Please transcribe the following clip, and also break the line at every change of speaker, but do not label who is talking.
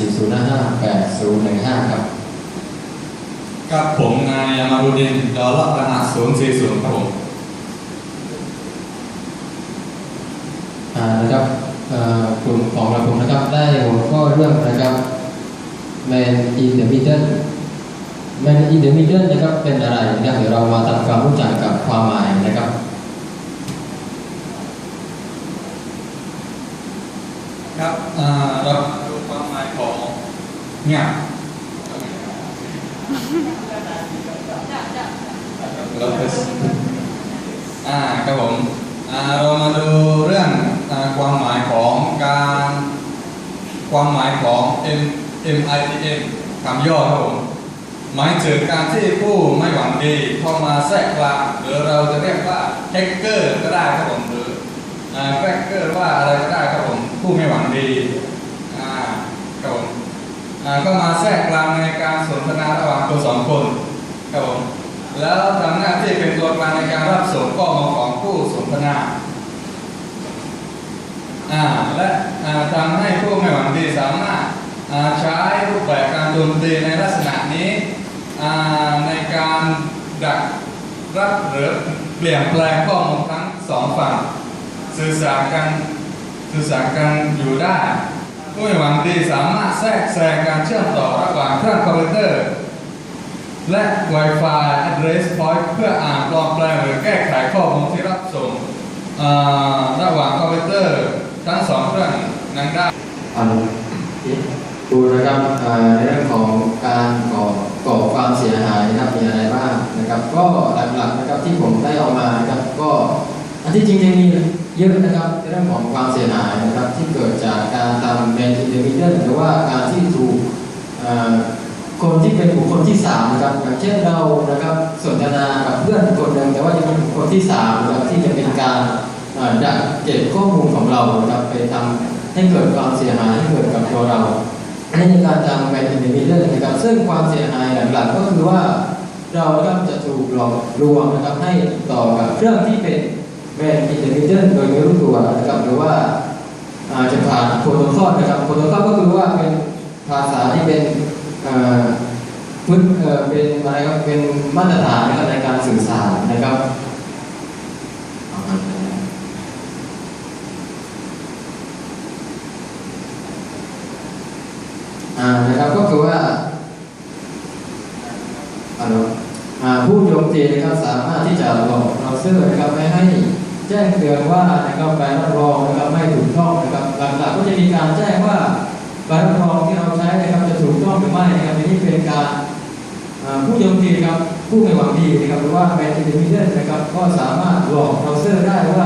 4055 8015 ครับ
กับผมนายยามารุดินดอลลาร์รหัส040ครับผม
อ่านะครับเอ่อกลุ่มของเราผมนะครับ ได้หัวข้อเรื่องนะครับ Man in the Middle Man in the Middle นะครับเป็นอะไรนะครับเดี๋ยวเรามาทำความรู้จักกับความหมายนะครับ
ครับอ่าเราดูความหมายของ เนี่ยเราไปอ่าครับผมอ่าเรามาดูเรื่องอ่าความหมายของการความหมายของ M M I T M คำย่อครับผมหมายถึงการที่ผู้ไม่หวังดีเข้ามาแทรกกลางหรือเราจะเรียกว่าแฮกเกอร์ก็ได้ครับผมหรืออ่าแฟกเกอร์ว่าอะไรก็ได้ครับผมผู้ไม่หวังดีอ่าครับผมอ่า ก็มาแทรกกลางในการสนทนาระหว่างคนสองคนครับผมแล้วทำหน้าที่เป็นตัวกลางในการรับส่งข้อมูลของผู้สนทนาและทำให้ผู้ไม่หวังดีสามารถใช้รูปแบบการโจมตีในลักษณะนี้ในการดักรับหรือเปลี่ยนแปลงข้อมูลทั้งสองฝั่งสื่อสารกันสื่อสารกันอยู่ได้ ผู้หวังดีสามารถแทรกแซงการเชื่อมต่อระหว่างเครื่องคอมพิวเตอร์ และ Wi-Fi address point เพื่ออ่านปลอมแปลงหรือแก้ไขข้อมูลที่รับส่งระหว่างคอมพิวเตอร์ทั้งสองเครื่องนั้นได้
อันดูนะครับในเรื่องของการก่อก่อความเสียหายนะครับมีอะไรบ้างนะครับ ก็หลักๆนะครับที่ผมได้เอามานะครับก็อันที่จริงยังมี เยอะนะครับในเรื่องของความเสียหายนะครับที่เกิดจากการทำแมนอินเดมิเดนหรือว่าการที่ถูกคนที่เป็นบุคคลที่สามนะครับอย่างเช่นเรานะครับสนทนากับเพื่อนคนหนึ่งแต่ว่าจะมีบุคคลที่สามนะครับที่จะเป็นการดักเก็บข้อมูลของเรานะครับไปทำให้เกิดความเสียหายให้เกิดกับตัวเราอันนี้ในการทำแบนอิเดมิเดอร์นะครับซึ่งความเสียหายหลักๆก็คือว่าเรานะครับจะถูกหลอกลวงนะครับให้ติดต่อกับเครื่องที่เป็น แบนอินเดมิเดอร์โดยไม่รู้ตัวนะครับหรือว่าอาจจะผ่านโปรโตคอลนะครับโปรโตคอลก็คือว่าเป็นภาษาที่เป็นพื้นเป็นอะไรครับเป็นมาตรฐานนะครับในการสื่อสารนะครับประมาณนั้นอ่านะครับก็คือว่าอ่าผู้โจมตีนะครับสามารถที่จะหลอกเราเซอร์นะครับไม่ให้ แจ้งเตือนว่านะครับใบรับรองนะครับไม่ถูกต้องนะครับหลักๆก็จะมีการแจ้งว่าใบรับรองที่เราใช้นะครับจะถูกต้องหรือไม่นะครับอันนี้เป็นการผู้โจมตีนะครับผู้ไม่หวังดีนะครับหรือว่าแมนอินดิมิเดนนะครับก็สามารถหลอกเราเซอร์ได้ว่า